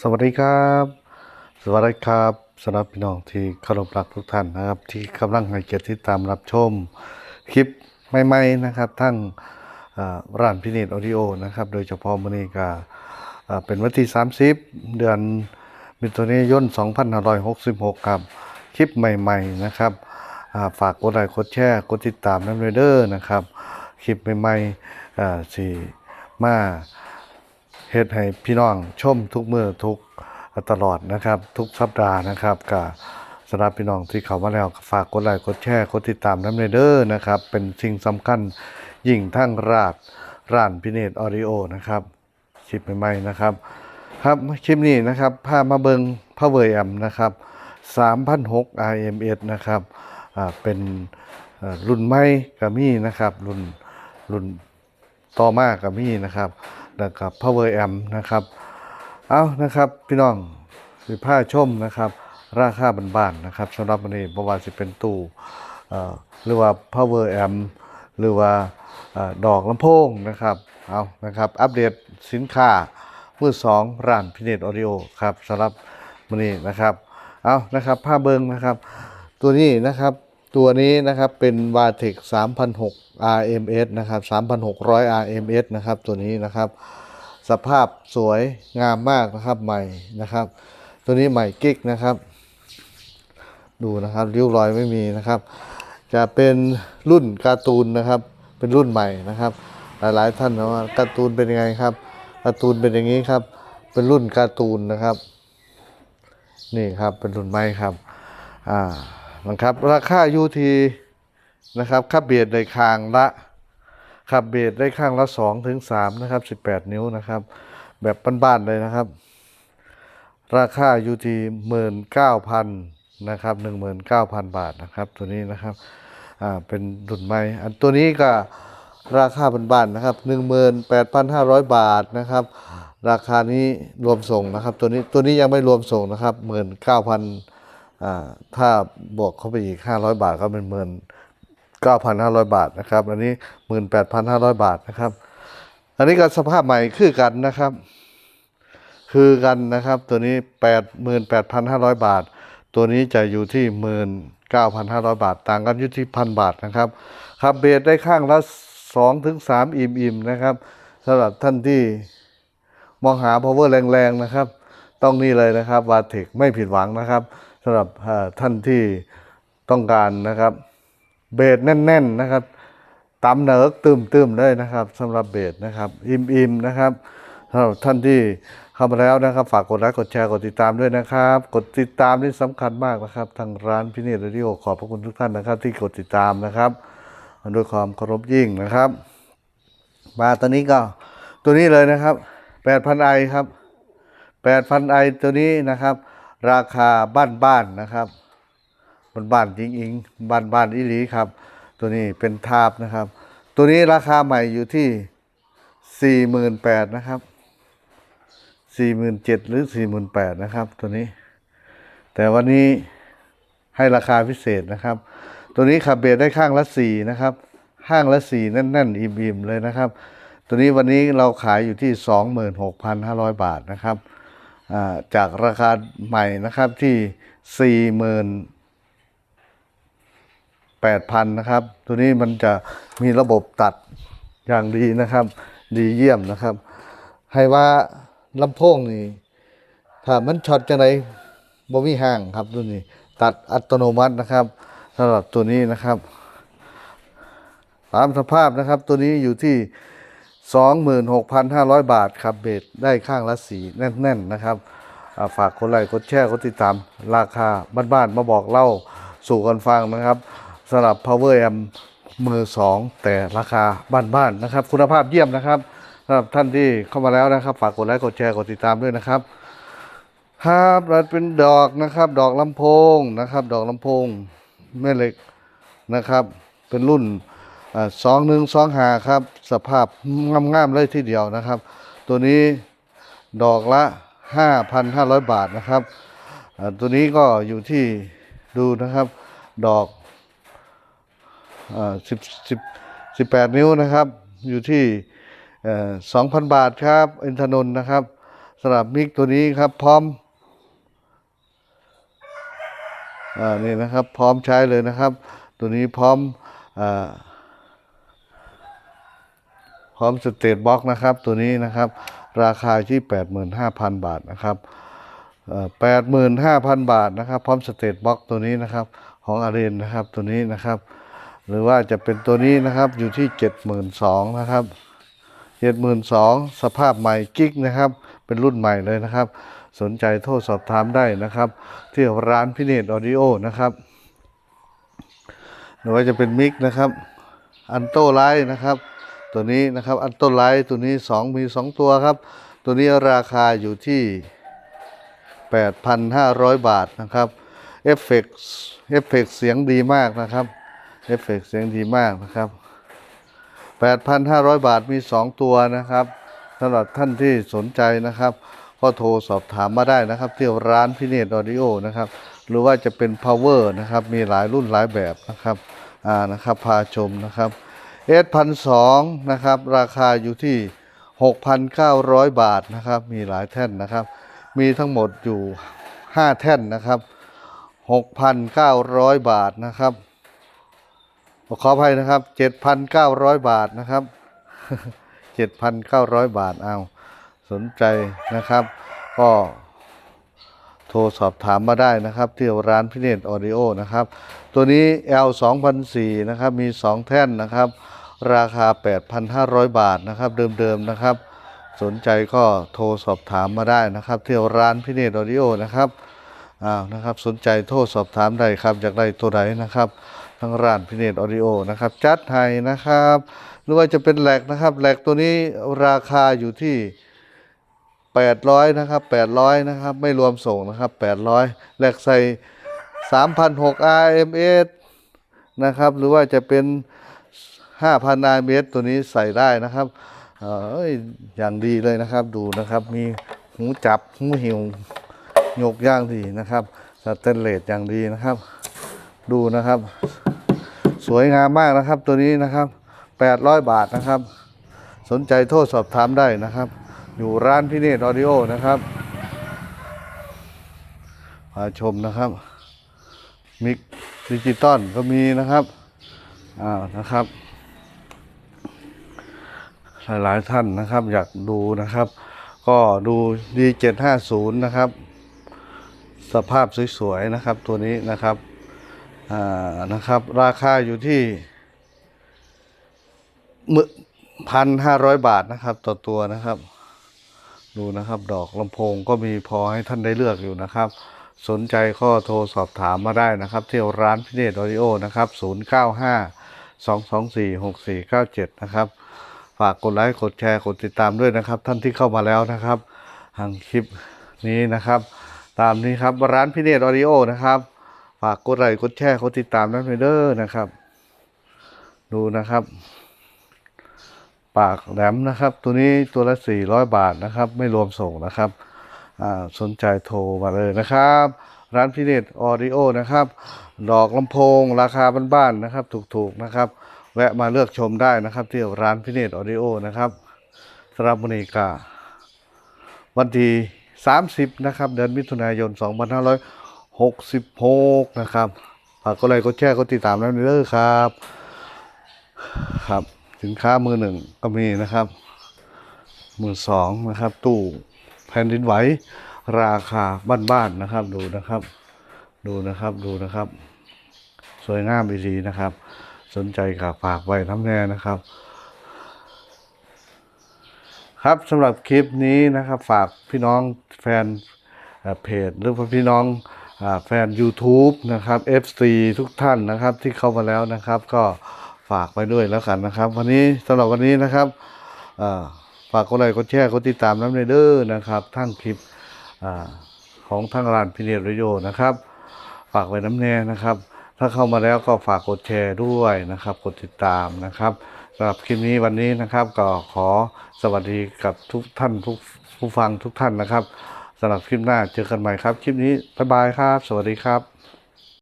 สวัสดีครับ สวัสดีครับสำหรับพี่น้องที่เคารพรักทุกท่านนะครับ ที่กำลังให้เกียรติติดตามรับชมคลิปใหม่ๆนะครับทั้งร้านพินิจออดิโอนะครับ โดยเฉพาะมื้อนี้ก็เอ่อเป็นวันที่ 30 เดือนมิถุนายน 2566 ครับ คลิปใหม่ๆนะครับฝากกดไลค์กดแชร์กดติดตามน้ำเด้อนะครับ คลิปใหม่ๆอ่มา เฮ็ดให้พี่น้องชมทุกมือทุกตลอดนะครับ ทุกสัปดาห์นะครับก็สำหรับพี่น้องที่เข้ามาแล้วฝากกดไลค์กดแชร์กดติดตามน้ำเด้อนะครับ เป็นสิ่งสำคัญยิ่งทั้งราดร้านพิเนตออริโอนะครับคลิปใหม่ๆนะครับ ครับคลิปนี้นะครับพามาเบิงพาวเวอร์แอมนะครับ3,006 RMS นะครับอ่าเป็นเอ่อรุ่นใหม่ก็มีนะครับ รุ่นรุ่นต่อมากับมีนะครับ แล้วกับ power amp นะครับ เอานะครับพี่น้องสิผ้าชมนะครับ ราคาบ้านๆนะครับสำหรับวันนี้บ่ว่าสิเป็นตู้เอ่อหรือว่า power amp หรือว่าอดอกลำโพงนะครับเอานะครับ อัปเดตสินค้ามือสองร้านพิเนตออดิโอครับสำหรับวันนี้นะครับ เอานะครับผ้าเบิงนะครับ ตัวนี้นะครับ ตัวนี้นะครับเป็น v a t e c 3,006 RMS นะครับ 3,600 RMS นะครับตัวนี้นะครับ สภาพสวยงามมากนะครับใหม่นะครับ ตัวนี้ใหม่กิ๊กนะครับ ดูนะครับริ้วรอยไม่มีนะครับ จะเป็นรุ่นการ์ตูนนะครับ เป็นรุ่นใหม่นะครับ หลายๆท่านนะว่าการ์ตูนเป็นยังไงครับการ์ตูนเป็นอย่างนี้ครับ เป็นรุ่นการ์ตูนนะครับ นี่ครับเป็นรุ่นใหม่ครับ อ่า นะครับ ราคาอยู่ที่นะครับค่าเบียดในคางละขับเบียดได้ข้างละ2ถึง3นะครับ 18 นิ้วนะครับ แบบบ้านๆเลยนะครับ ราคาอยู่ที่19,000นะครับ19,000 บาทนะครับ ตัวนี้นะครับอ่าเป็นรุ่นใหม่อันตัวนี้ก็ราคาบ้านๆนะครับ 18,500 บาทนะครับ ราคานี้รวมส่งนะครับ ตัวนี้ตัวนี้ยังไม่รวมส่งนะครับ 19,000อ่า ถ้าบวกเข้าไปอีก 500 บาทก็เป็นหมื่น9,500 บาทนะครับ อันนี้ 18,500 บาทนะครับ อันนี้ก็สภาพใหม่คือกันนะครับ คือกันนะครับ ตัวนี้ 88,500 บาท ตัวนี้จะอยู่ที่ 19,500 บาท ต่างกันอยู่ที่พันบาทนะครับครับเบสได้ข้างละ2ถึง3อิ่มอิ่มๆนะครับสำหรับท่านที่มองหา power แรงๆนะครับ ต้องนี่เลยนะครับวาเทคไม่ผิดหวังนะครับสำหรับท่านที่ต้องการนะครับ เบสแน่น ๆนะครับตำเหนิกตึมๆเลยนะครับสำหรับเบสนะครับ อิ่มๆนะครับสำหรับท่านที่เข้ามาแล้วนะครับ ฝากกดไลค์กดแชร์กดติดตามด้วยนะครับ กดติดตามนี่สำคัญมากนะครับ ทางร้านพินิจเรดิโอขอบพระคุณทุกท่านนะครับ ที่กดติดตามนะครับด้วยความเคารพยิ่งนะครับ มาตัวนี้ก็ตัวนี้เลยนะครับ8,000ไอครับ 8,000ไอตัวนี้นะครับ ราคาบ้านๆนะครับบ้านบ้านๆจริงๆบ้านบ้านๆอีหลีครับ ตัวนี้เป็นทาบนะครับ ตัวนี้ราคาใหม่อยู่ที่สี่หมื่นแปดนะครับสี่หมื่นเจ็ดหรือสี่หมื่นแปดนะครับตัวนี้ แต่วันนี้ให้ราคาพิเศษนะครับ ตัวนี้ขับเบรได้ข้างละสี่นะครับข้างละสี่แน่นๆ อิ่มๆ เลยนะครับ ตัวนี้วันนี้เราขายอยู่ที่สองหมื่นหกพันห้าร้อยบาทนะครับ จากราคาใหม่นะครับที่สี่หมื่นแปดพันนะครับ ตัวนี้มันจะมีระบบตัดอย่างดีนะครับ ดีเยี่ยมนะครับ ให้ว่าลำโพงนี่ถ้ามันช็อตจังไรบ่มีห่างครับตัวนี้ ตัดอัตโนมัตินะครับสำหรับตัวนี้นะครับตามสภาพนะครับตัวนี้อยู่ที่ 26,500 บาทครับเบสได้ข้างละสีแน่น ๆ นะครับฝากคนไลค์กดแชร์กดติดตาม ราคาบ้านๆมาบอกเล่าสู่กันฟังนะครับสำหรับ Power Amp มือสองแต่ราคาบ้านๆนะครับ คุณภาพเยี่ยมนะครับสำหรับท่านที่เข้ามาแล้วนะครับ ฝากกดไลค์กดแชร์กดติดตามด้วยนะครับ ครับเราเป็นดอกนะครับ ดอกลำโพงนะครับ ดอกลำโพงแม่เหล็กนะครับ เป็นรุ่น สองหนึ่งสองหาครับ สภาพงามๆเลยทีเดียวนะครับ ตัวนี้ดอกละ 5,500 บาทนะครับ ตัวนี้ก็อยู่ที่ดูนะครับ ดอกสิบสิบสิบแปดนิ้วนะครับ อยู่ที่สองพันบาทครับอินทนนท์นะครับสำหรับมิกตัวนี้ครับพร้อมอ่านี่นะครับ พร้อมใช้เลยนะครับ ตัวนี้พร้อมอ่า พร้อมสเตตบ็อกนะครับ ตัวนี้นะครับ ราคาที่ 85,000 บาทนะครับแปดหมื่นห้าพันบาทนะครับ พร้อมสเตตบ็อกตัวนี้นะครับ ของอารีนนะครับตัวนี้นะครับ หรือว่าจะเป็นตัวนี้นะครับอยู่ที่ 72,000นะครับ72,000สภาพใหม่กิ๊กนะครับ เป็นรุ่นใหม่เลยนะครับ สนใจโทรสอบถามได้นะครับ ที่ร้านพิเนตออดิโอนะครับหรือว่าจะเป็นมิกนะครับ อันโตไลท์นะครับ ตัวนี้นะครับอันโตไลท์ตัวนี้ 2 มี 2 ตัวครับ ตัวนี้ราคาอยู่ที่ 8,500 บาทนะครับเอฟเฟกเอฟเฟกเสียงดีมากนะครับเอฟเฟกเสียงดีมากนะครับ 8,500 บาทมี 2 ตัวนะครับสำหรับท่านที่สนใจนะครับ ก็โทรสอบถามมาได้นะครับ ที่ร้านพิเนตออดิโอนะครับ หรือว่าจะเป็น power นะครับ มีหลายรุ่นหลายแบบนะครับ อ่านะครับ พาชมนะครับ S พันสองนะครับ ราคาอยู่ที่ 6,900 บาทนะครับ มีหลายแท่นนะครับ มีทั้งหมดอยู่ 5 แท่นนะครับ 6,900 บาทนะครับ ขออภัยนะครับ 7,900 บาทนะครับ 7,900 บาทเอาสนใจนะครับ ก็โทรสอบถามมาได้นะครับ ที่ร้านพิเนตออดิโอนะครับ ตัวนี้ L 2004นะครับ มี 2 แท่นนะครับ ราคา 8,500 บาทนะครับเดิมๆนะครับ สนใจก็โทรสอบถามมาได้นะครับที่ร้านพิเนตออดิโอนะครับอ้าวนะครับสนใจโทรสอบถามได้ครับอยากได้ตัวไหนนะครับทางร้านพิเนตออดิโอนะครับจัดให้นะครับหรือว่าจะเป็นแหลกนะครับแหลกตัวนี้ราคาอยู่ที่800นะครับ800นะครับไม่รวมส่งนะครับ800แหลกใส่3,600 RMS นะครับหรือว่าจะเป็น 5,000 RMS ตัวนี้ใส่ได้นะครับเอ้ยอย่างดีเลยนะครับดูนะครับ มีหูจับหูหิวยกย่างดีนะครับสแตนเลสอย่างดีนะครับ ดูนะครับ สวยงามมากนะครับตัวนี้นะครับ 800 บาทนะครับ สนใจโทรสอบถามได้นะครับ อยู่ร้านพิเนตออดิโอนะครับมาชมนะครับ มิกดิจิตอลก็มีนะครับอ้าวนะครับ หลายๆท่านนะครับ อยากดูนะครับ ก็ดู D750 นะครับ สภาพสวยๆนะครับตัวนี้นะครับอ่านะครับ ราคาอยู่ที่มืพันห้าร้อยบาทนะครับ ต่อตัวนะครับ ดูนะครับ ดอกลำโพงก็มีพอให้ท่านได้เลือกอยู่นะครับสนใจก็โทรสอบถามมาได้นะครับ ที่ร้านพิเนตออดิโอนะครับ 095 224 6497 นะครับ ฝากกดไลค์กดแชร์กดติดตามด้วยนะครับ ท่านที่เข้ามาแล้วนะครับทางคลิปนี้นะครับ ตามนี้ครับร้านพิเนตออดิโอนะครับ ฝากกดไลค์กดแชร์กดติดตามนั้นไปเด้อนะครับ ดูนะครับ ปากแหลมนะครับ ตัวนี้ตัวละ 400 บาทนะครับ ไม่รวมส่งนะครับสนใจโทรมาเลยนะครับ ร้านพิเนตออดิโอนะครับ ดอกลำโพงราคาบ้านๆนะครับ ถูกๆนะครับ แวะมาเลือกชมได้นะครับ ที่ร้านพิเนตออดิโอนะครับสรับมอนีกา วันที่ 30 นะครับ เดือนมิถุนายน 2566 นะครับฝากกดไลค์กดแชร์กดติดตามแล้วเด้อครับ ครับ สินค้ามือหนึ่งก็มีนะครับ มือสองนะครับ ตู้แผ่นดินไหวราคาบ้านๆนะครับ ดูนะครับ ดูนะครับดูนะครับ สวยงามดีนะครับ สนใจกับฝากไว้น้ำแน่นะครับ ครับสำหรับคลิปนี้นะครับ ฝากพี่น้องแฟนเพจหรือว่าพี่น้องอแฟน YouTube นะครับ FC ทุกท่านนะครับที่เข้ามาแล้วนะครับ ก็ฝากไปด้วยแล้วกันนะครับ วันนี้สำหรับวันนี้นะครับฝากกดไลค์กดแชร์กดติดตามน้ำในเด้อนะครับทั้งคลิปอของทางร้านพิเนตรโยนะครับ ฝากไว้น้ำแน่นะครับ ถ้าเข้ามาแล้วก็ฝากกดแชร์ด้วยนะครับ กดติดตามนะครับสำหรับคลิปนี้วันนี้นะครับ ก็ขอสวัสดีกับทุกท่านทุกผู้ฟังทุกท่านนะครับสำหรับคลิปหน้าเจอกันใหม่ครับ คลิปนี้บ๊ายบายครับ สวัสดีครับ